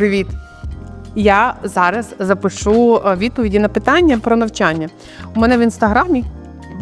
Привіт! Я зараз запишу е, відповіді на питання про навчання. У мене в інстаграмі.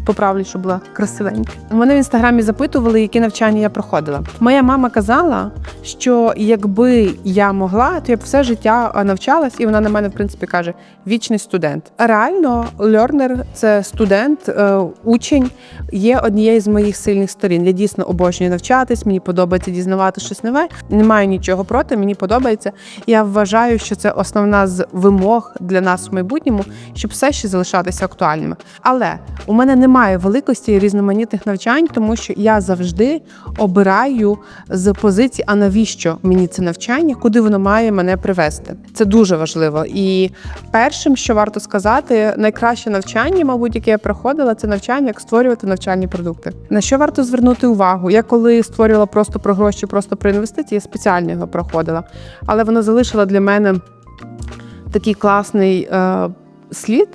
Поправлю, щоб була красивенька. Мене в інстаграмі запитували, які навчання я проходила. Моя мама казала, що якби я могла, то я б все життя навчалась, і вона на мене, в принципі, каже: вічний студент. Реально, learner – це студент, е, учень, є однією з моїх сильних сторін. Я дійсно обожнюю навчатись, мені подобається дізнавати щось нове. Не маю нічого проти, мені подобається. Я вважаю, що це основна з вимог для нас в майбутньому, щоб все ще залишатися актуальними. Але у мене немає великості і різноманітних навчань, тому що я завжди обираю з позиції, а навіщо мені це навчання, куди воно має мене привести. Це дуже важливо. І першим, що варто сказати, найкраще навчання, мабуть, яке я проходила, це навчання, як створювати навчальні продукти. На що варто звернути увагу? Я коли створювала просто про гроші, просто про інвестиції, я спеціально його проходила, але воно залишило для мене такий класний. Е, Слід,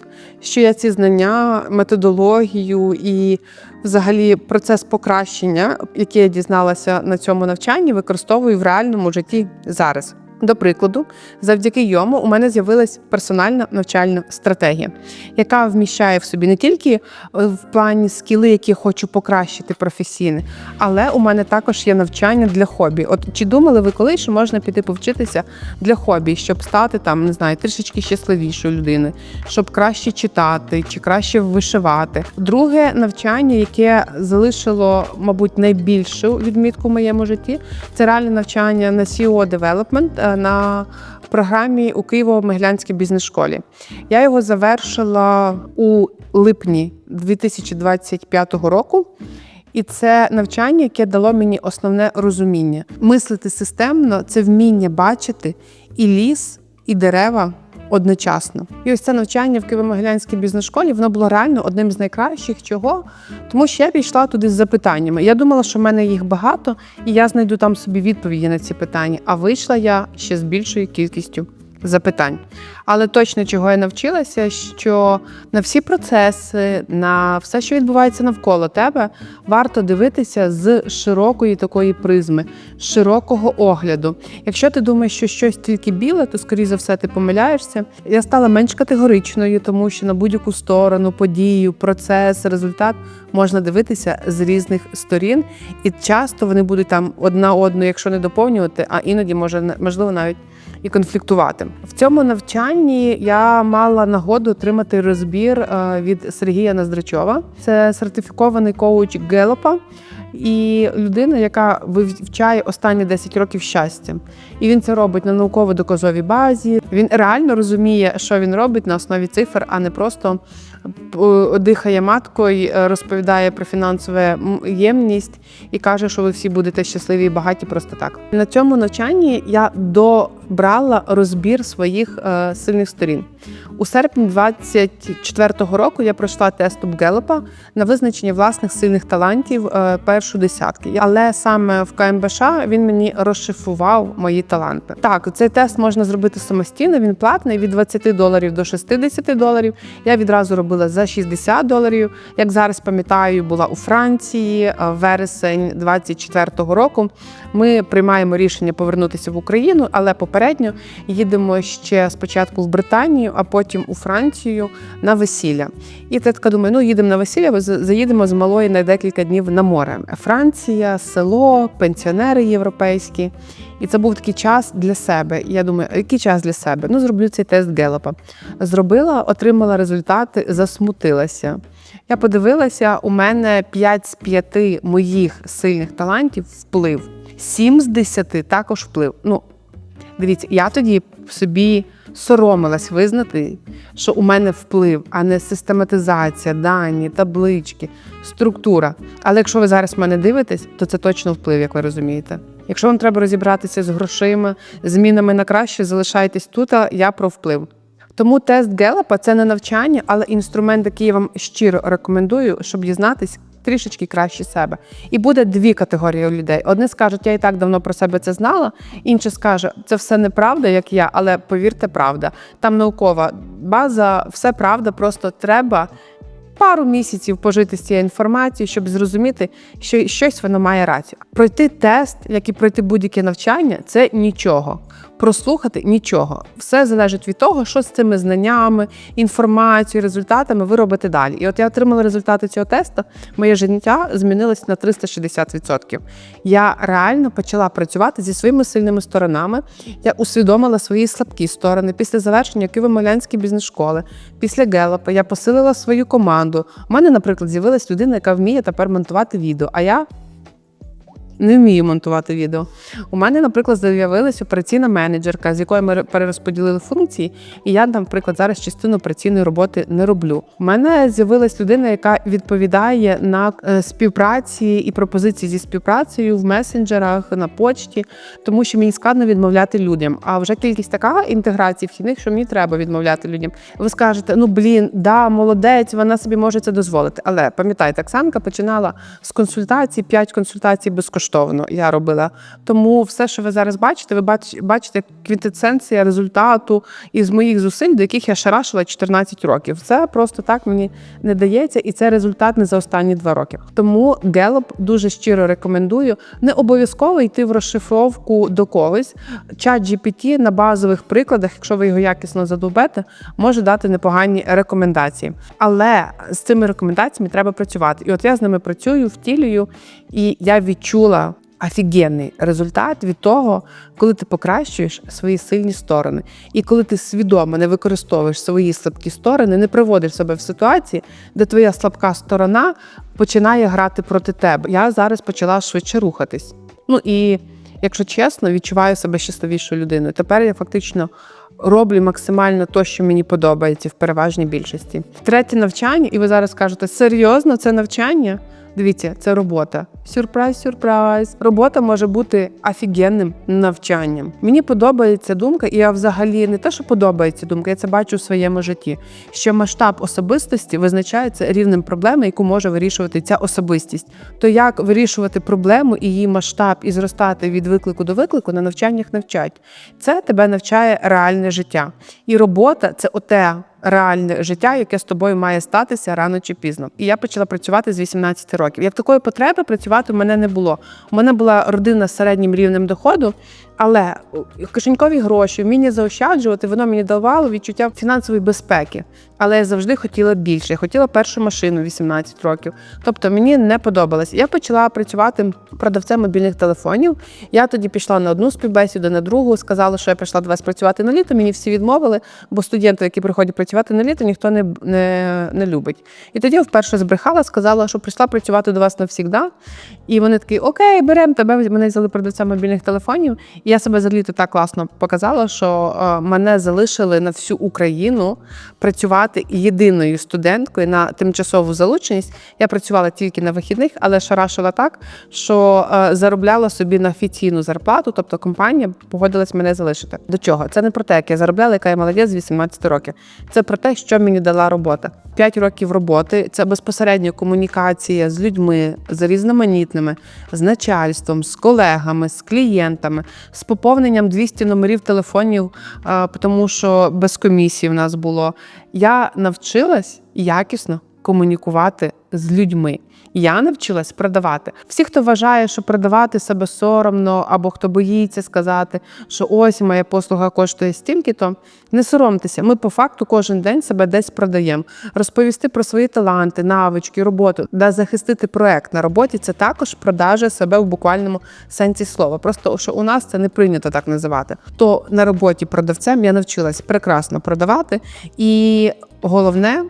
що я ці знання, методологію і взагалі процес покращення, який я дізналася на цьому навчанні, використовую в реальному житті зараз. До прикладу, завдяки йому у мене з'явилась персональна навчальна стратегія, яка вміщає в собі не тільки е, в плані скіли, які хочу покращити професійно, але у мене також є навчання для хобі. От чи думали ви колись, що можна піти повчитися для хобі, щоб стати там, не знаю, трішечки щасливішою людиною, щоб краще читати чи краще вишивати? Друге навчання, яке залишило, мабуть, найбільшу відмітку в моєму житті, це реальне навчання на SEO Development е, на програмі у Києво-Могилянській бізнес-школі. Я його завершила у липні 2025 року. І це навчання, яке дало мені основне розуміння. Мислити системно це вміння бачити і ліс, і дерева одночасно. І ось це навчання в Києво-Могилянській бізнес-школі воно було реально одним з найкращих. Чого? Тому що я пішла туди з запитаннями. Я думала, що в мене їх багато, і я знайду там собі відповіді на ці питання. А вийшла я ще з більшою кількістю запитань. Але точно чого я навчилася, що на всі процеси, на все, що відбувається навколо тебе, варто дивитися з широкої такої призми, широкого огляду. Якщо ти думаєш, що щось тільки біле, то скоріше за все ти помиляєшся. Я стала менш категоричною, тому що на будь-яку сторону, подію, процес, результат можна дивитися з різних сторін, і часто вони будуть там одна одну, якщо не доповнювати, а іноді може можливо навіть і конфліктувати. В цьому навчанні я мала нагоду отримати розбір е, від Сергія Наздрачова. Це сертифікований коуч Гелопа. І людина, яка вивчає останні 10 років щастя, і він це робить на науково-доказовій базі. Він реально розуміє, що він робить на основі цифр, а не просто е, дихає маткою, е, розповідає про фінансову ємність і каже, що ви всі будете щасливі і багаті просто так. На цьому навчанні я добрала розбір своїх е, сильних сторін. У серпні 24-го року я пройшла тест Гелопа на визначення власних сильних талантів першу десятки. Але саме в КМБШ він мені розшифрував мої таланти. Так, цей тест можна зробити самостійно. Він платний від 20 доларів до 60 доларів. Я відразу робила за 60 доларів. Як зараз пам'ятаю, була у Франції вересень 24-го року. Ми приймаємо рішення повернутися в Україну, але попередньо їдемо ще спочатку в Британію, а потім у Францію на весілля. І ти така думаю, ну їдемо на весілля, заїдемо з малої на декілька днів на море. Франція, село, пенсіонери європейські. І це був такий час для себе. І я думаю, який час для себе? Ну, зроблю цей тест Гелопа. Зробила, отримала результати, засмутилася. Я подивилася, у мене 5 з 5 моїх сильних талантів вплив. 7 з 10 також вплив. Ну, дивіться, я тоді собі соромилась визнати, що у мене вплив, а не систематизація, дані, таблички, структура. Але якщо ви зараз мене дивитесь, то це точно вплив, як ви розумієте. Якщо вам треба розібратися з грошима, змінами на краще, залишайтесь тут. а Я про вплив. Тому тест Гелепа це не навчання, але інструмент, який я вам щиро рекомендую, щоб дізнатись, трішечки краще себе. І буде дві категорії людей. Одні скажуть, я і так давно про себе це знала, інші скаже, це все неправда, як я, але повірте, правда. Там наукова база, все правда, просто треба пару місяців пожити з цією інформацією, щоб зрозуміти, що щось воно має рацію. Пройти тест, як і пройти будь-яке навчання, це нічого. Прослухати нічого. Все залежить від того, що з цими знаннями, інформацією, результатами ви робите далі. І от я отримала результати цього тесту. Моє життя змінилось на 360%. Я реально почала працювати зі своїми сильними сторонами. Я усвідомила свої слабкі сторони після завершення Києво-Молянської бізнес-школи, після Гелопа я посилила свою команду. У мене, наприклад, з'явилась людина, яка вміє тепер монтувати відео. А я не вмію монтувати відео. У мене, наприклад, з'явилася операційна менеджерка, з якою ми перерозподілили функції, і я, наприклад, зараз частину операційної роботи не роблю. У мене з'явилась людина, яка відповідає на е, співпраці і пропозиції зі співпрацею в месенджерах, на почті, тому що мені складно відмовляти людям. А вже кількість така інтеграції вхідних, що мені треба відмовляти людям. Ви скажете, ну блін, да, молодець, вона собі може це дозволити. Але пам'ятайте, Оксанка починала з консультацій, 5 консультацій безкоштовно я робила. Тому все, що ви зараз бачите, ви бач- бачите квінтесенція результату із моїх зусиль, до яких я шарашила 14 років. Це просто так мені не дається, і це результат не за останні два роки. Тому Gallup дуже щиро рекомендую не обов'язково йти в розшифровку до когось. Чат GPT на базових прикладах, якщо ви його якісно задовбете, може дати непогані рекомендації. Але з цими рекомендаціями треба працювати. І от я з ними працюю, втілюю, і я відчула. Офігенний результат від того, коли ти покращуєш свої сильні сторони, і коли ти свідомо не використовуєш свої слабкі сторони, не приводиш себе в ситуації, де твоя слабка сторона починає грати проти тебе. Я зараз почала швидше рухатись. Ну і якщо чесно, відчуваю себе щасливішою людиною. Тепер я фактично роблю максимально те, що мені подобається в переважній більшості. Третє навчання, і ви зараз кажете, серйозно, це навчання? Дивіться, це робота. Сюрприз, сюрприз. Робота може бути офігенним навчанням. Мені подобається думка, і я взагалі не те, що подобається думка, я це бачу в своєму житті. Що масштаб особистості визначається рівнем проблеми, яку може вирішувати ця особистість. То як вирішувати проблему і її масштаб і зростати від виклику до виклику на навчаннях навчать. Це тебе навчає реальне життя. І робота це оте реальне життя, яке з тобою має статися рано чи пізно. І я почала працювати з 18 років. Як такої потреби працювати в мене не було. У мене була родина з середнім рівнем доходу, але кишенькові гроші, вміння заощаджувати, воно мені давало відчуття фінансової безпеки. Але я завжди хотіла більше. Я хотіла першу машину 18 років. Тобто мені не подобалось. Я почала працювати продавцем мобільних телефонів. Я тоді пішла на одну співбесіду, на другу. Сказала, що я прийшла до вас працювати на літо. Мені всі відмовили, бо студенти, які приходять працювати на літо, ніхто не, не, не любить. І тоді я вперше збрехала, сказала, що прийшла працювати до вас навсігда. І вони такі, окей, беремо тебе. Мене взяли продавцем мобільних телефонів. І я себе за літо так класно показала, що е, мене залишили на всю Україну працювати єдиною студенткою на тимчасову залученість. Я працювала тільки на вихідних, але шарашила так, що е, заробляла собі на офіційну зарплату, тобто компанія погодилась мене залишити. До чого? Це не про те, як я заробляла, яка я молодець з 18 років. Це про те, що мені дала робота. 5 років роботи це безпосередньо комунікація з людьми, з різноманітними, з начальством, з колегами, з клієнтами, з поповненням 200 номерів телефонів, тому що без комісії в нас було. Я навчилась якісно комунікувати з людьми. Я навчилась продавати. Всі, хто вважає, що продавати себе соромно, або хто боїться сказати, що ось моя послуга коштує стільки-то, не соромтеся. Ми по факту кожен день себе десь продаємо. Розповісти про свої таланти, навички, роботу, да захистити проект на роботі. Це також продажа себе в буквальному сенсі слова. Просто що у нас це не прийнято так називати. То на роботі продавцем я навчилась прекрасно продавати, і головне,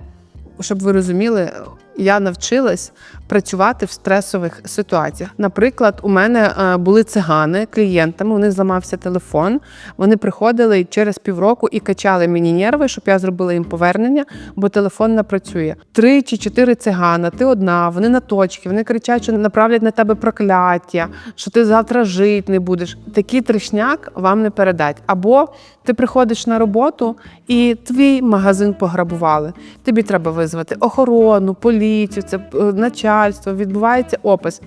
щоб ви розуміли. Я навчилась працювати в стресових ситуаціях. Наприклад, у мене е, були цигани клієнтами. У них зламався телефон. Вони приходили через півроку і качали мені нерви, щоб я зробила їм повернення, бо телефон не працює. Три чи чотири цигана, ти одна, вони на точки, вони кричать, що направлять на тебе прокляття, що ти завтра жити не будеш. Такий трешняк вам не передать. Або ти приходиш на роботу і твій магазин пограбували. Тобі треба визвати охорону, поліцію, це е, начальство, відбувається опис.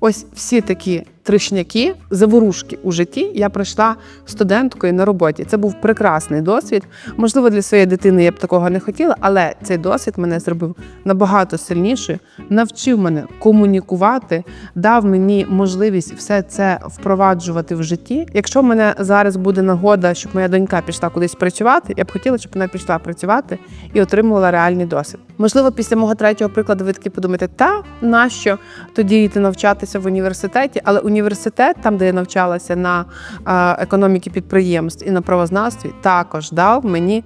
Ось всі такі тришняки, заворушки у житті я пройшла студенткою на роботі. Це був прекрасний досвід. Можливо, для своєї дитини я б такого не хотіла, але цей досвід мене зробив набагато сильнішою, навчив мене комунікувати, дав мені можливість все це впроваджувати в житті. Якщо в мене зараз буде нагода, щоб моя донька пішла кудись працювати, я б хотіла, щоб вона пішла працювати і отримувала реальний досвід. Можливо, після мого третього прикладу ви таки подумаєте, та нащо тоді йти навчатися в університеті, але університет, там де я навчалася на е, економіки підприємств і на правознавстві, також дав мені.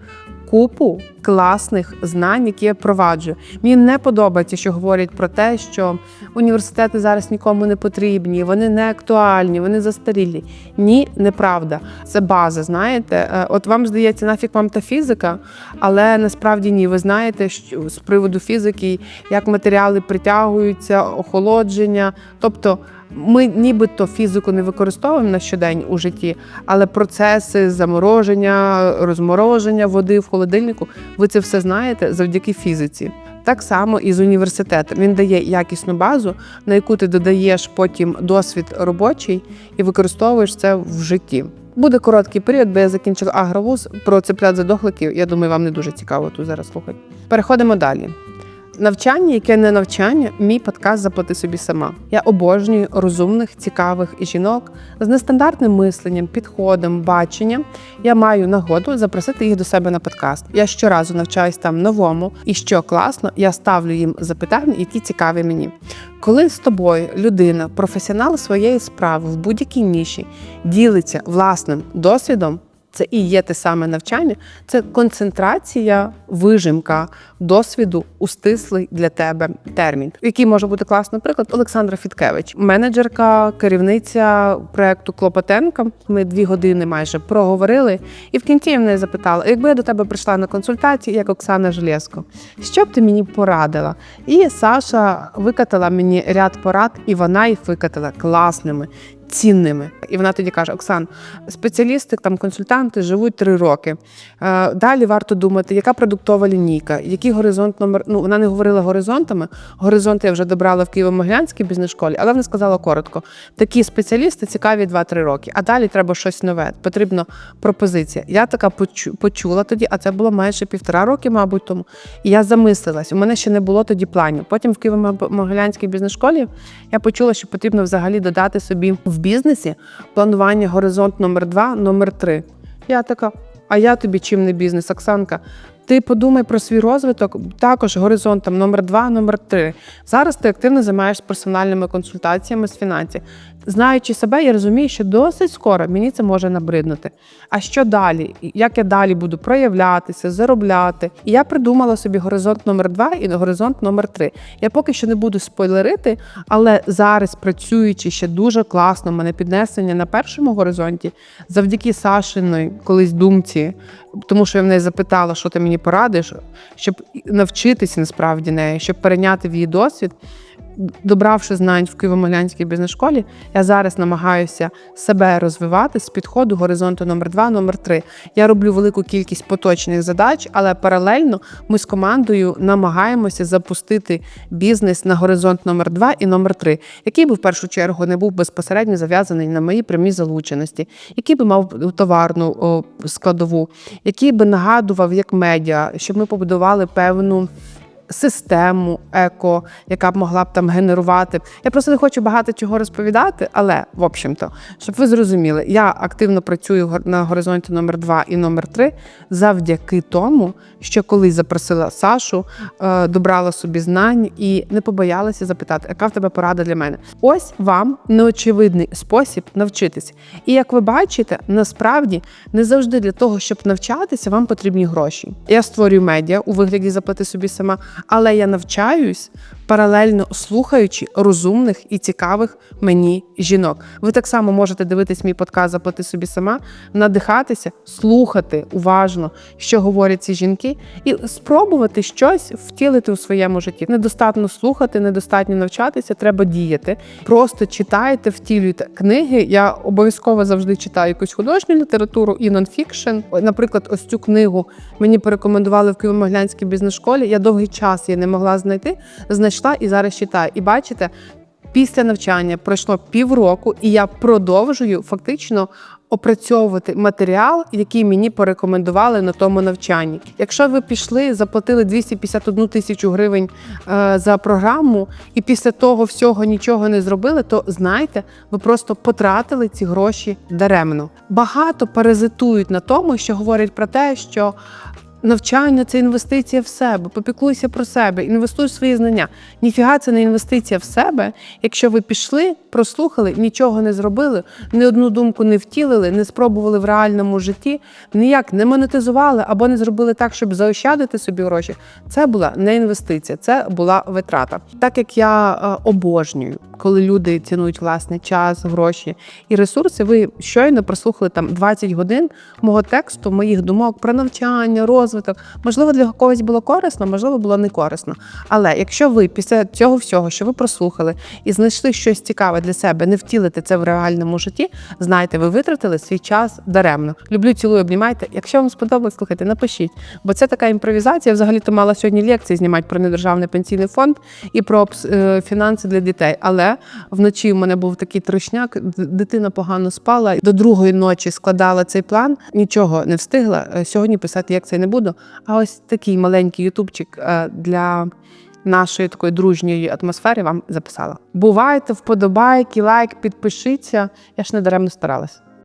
Купу класних знань, які я впроваджую. Мені не подобається, що говорять про те, що університети зараз нікому не потрібні, вони не актуальні, вони застарілі. Ні, неправда. Це база. Знаєте, Е, от вам здається, нафіг вам та фізика, але насправді ні. Ви знаєте, що з приводу фізики, як матеріали притягуються, охолодження, тобто. Ми нібито фізику не використовуємо на щодень у житті, але процеси замороження, розмороження води в холодильнику, ви це все знаєте завдяки фізиці. Так само і з університетом. Він дає якісну базу, на яку ти додаєш потім досвід робочий і використовуєш це в житті. Буде короткий період, бо я закінчила агровуз про цеплят задохликів. Я думаю, вам не дуже цікаво тут зараз слухати. Переходимо далі. Навчання, яке не навчання, мій подкаст заплати собі сама. Я обожнюю розумних, цікавих жінок з нестандартним мисленням, підходом, баченням. Я маю нагоду запросити їх до себе на подкаст. Я щоразу навчаюсь там новому, і що класно, я ставлю їм запитання, які цікаві мені. Коли з тобою людина, професіонал своєї справи в будь-якій ніші, ділиться власним досвідом. Це і є те саме навчання, це концентрація, вижимка досвіду у стислий для тебе термін, який може бути класний приклад Олександра Фіткевич, менеджерка, керівниця проекту Клопотенка. Ми дві години майже проговорили, і в кінці я в неї запитала: якби я до тебе прийшла на консультацію, як Оксана Желєско, що б ти мені порадила? І Саша викатала мені ряд порад, і вона їх викатала класними цінними. І вона тоді каже: Оксан, спеціалісти, там консультанти живуть три роки. Е, Далі варто думати, яка продуктова лінійка, який горизонт номер. Ну вона не говорила горизонтами. Горизонти я вже добрала в Києво-Могилянській бізнес-школі, але вона сказала коротко: такі спеціалісти цікаві 2-3 роки. А далі треба щось нове. Потрібно пропозиція. Я така почу- почула тоді, а це було майже півтора роки, мабуть, тому. І я замислилась. У мене ще не було тоді планів. Потім в Києво-Могилянській бізнес-школі я почула, що потрібно взагалі додати собі в бізнесі планування горизонт номер 2 номер 3 Я така, а я тобі чим не бізнес, Оксанка? Ти подумай про свій розвиток, також горизонтом номер 2 номер 3 Зараз ти активно займаєшся персональними консультаціями з фінансів. Знаючи себе, я розумію, що досить скоро мені це може набриднути. А що далі? Як я далі буду проявлятися, заробляти? І я придумала собі горизонт номер 2 і горизонт номер 3 Я поки що не буду спойлерити, але зараз працюючи ще дуже класно, мене піднесення на першому горизонті завдяки Сашиної колись думці, тому що я в неї запитала, що ти мені порадиш, щоб навчитися насправді неї, щоб перейняти в її досвід. Добравши знань в Києво-Могилянській бізнес-школі, я зараз намагаюся себе розвивати з підходу горизонту номер 2 номер 3 Я роблю велику кількість поточних задач, але паралельно ми з командою намагаємося запустити бізнес на горизонт номер 2 і номер 3 який би в першу чергу не був безпосередньо зав'язаний на мої прямі залученості, який би мав товарну складову, який би нагадував як медіа, щоб ми побудували певну систему еко, яка б могла б там генерувати. Я просто не хочу багато чого розповідати, але в общем-то, щоб ви зрозуміли, я активно працюю на горизонті номер 2 і номер 3 завдяки тому, що колись запросила Сашу, е, добрала собі знань і не побоялася запитати, яка в тебе порада для мене. Ось вам неочевидний спосіб навчитися. І як ви бачите, насправді не завжди для того, щоб навчатися, вам потрібні гроші. Я створюю медіа у вигляді заплати собі сама, але я навчаюсь паралельно слухаючи розумних і цікавих мені жінок. Ви так само можете дивитись мій подкаст Заплати собі сама, надихатися, слухати уважно, що говорять ці жінки, і спробувати щось втілити у своєму житті. Недостатньо слухати, недостатньо навчатися, треба діяти. Просто читайте, втілюйте книги. Я обов'язково завжди читаю якусь художню літературу і нонфікшн. Наприклад, ось цю книгу мені порекомендували в Києво-Могилянській бізнес-школі. Я довгий час її не могла знайти. Знайшла і зараз читаю. І бачите. Після навчання пройшло півроку, і я продовжую фактично опрацьовувати матеріал, який мені порекомендували на тому навчанні. Якщо ви пішли, заплатили 251 тисячу гривень е, за програму, і після того всього нічого не зробили, то знайте, ви просто потратили ці гроші даремно. Багато паразитують на тому, що говорять про те, що навчання це інвестиція в себе. Попіклуйся про себе, інвестуй в свої знання. Ніфіга це не інвестиція в себе. Якщо ви пішли, прослухали, нічого не зробили, ні одну думку не втілили, не спробували в реальному житті, ніяк не монетизували або не зробили так, щоб заощадити собі гроші. Це була не інвестиція, це була витрата. Так як я е, обожнюю, коли люди цінують власний час, гроші і ресурси, ви щойно прослухали там 20 годин мого тексту, моїх думок про навчання, розвиток. Можливо, для когось було корисно, можливо, було не корисно. Але якщо ви після цього всього, що ви прослухали і знайшли щось цікаве для себе, не втілите це в реальному житті, знайте, ви витратили свій час даремно. Люблю, цілую, обнімайте. Якщо вам сподобалось, слухайте, напишіть. Бо це така імпровізація. Взагалі то мала сьогодні лекції знімати про недержавний пенсійний фонд і про е, фінанси для дітей. Але вночі в мене був такий трошняк, дитина погано спала. До другої ночі складала цей план, нічого не встигла. Е, Сьогодні писати як це не буду. А ось такий маленький ютубчик е, для. Нашої такої дружньої атмосфери вам записала. Бувайте, вподобайки, лайк, підпишіться. Я ж не даремно старалась.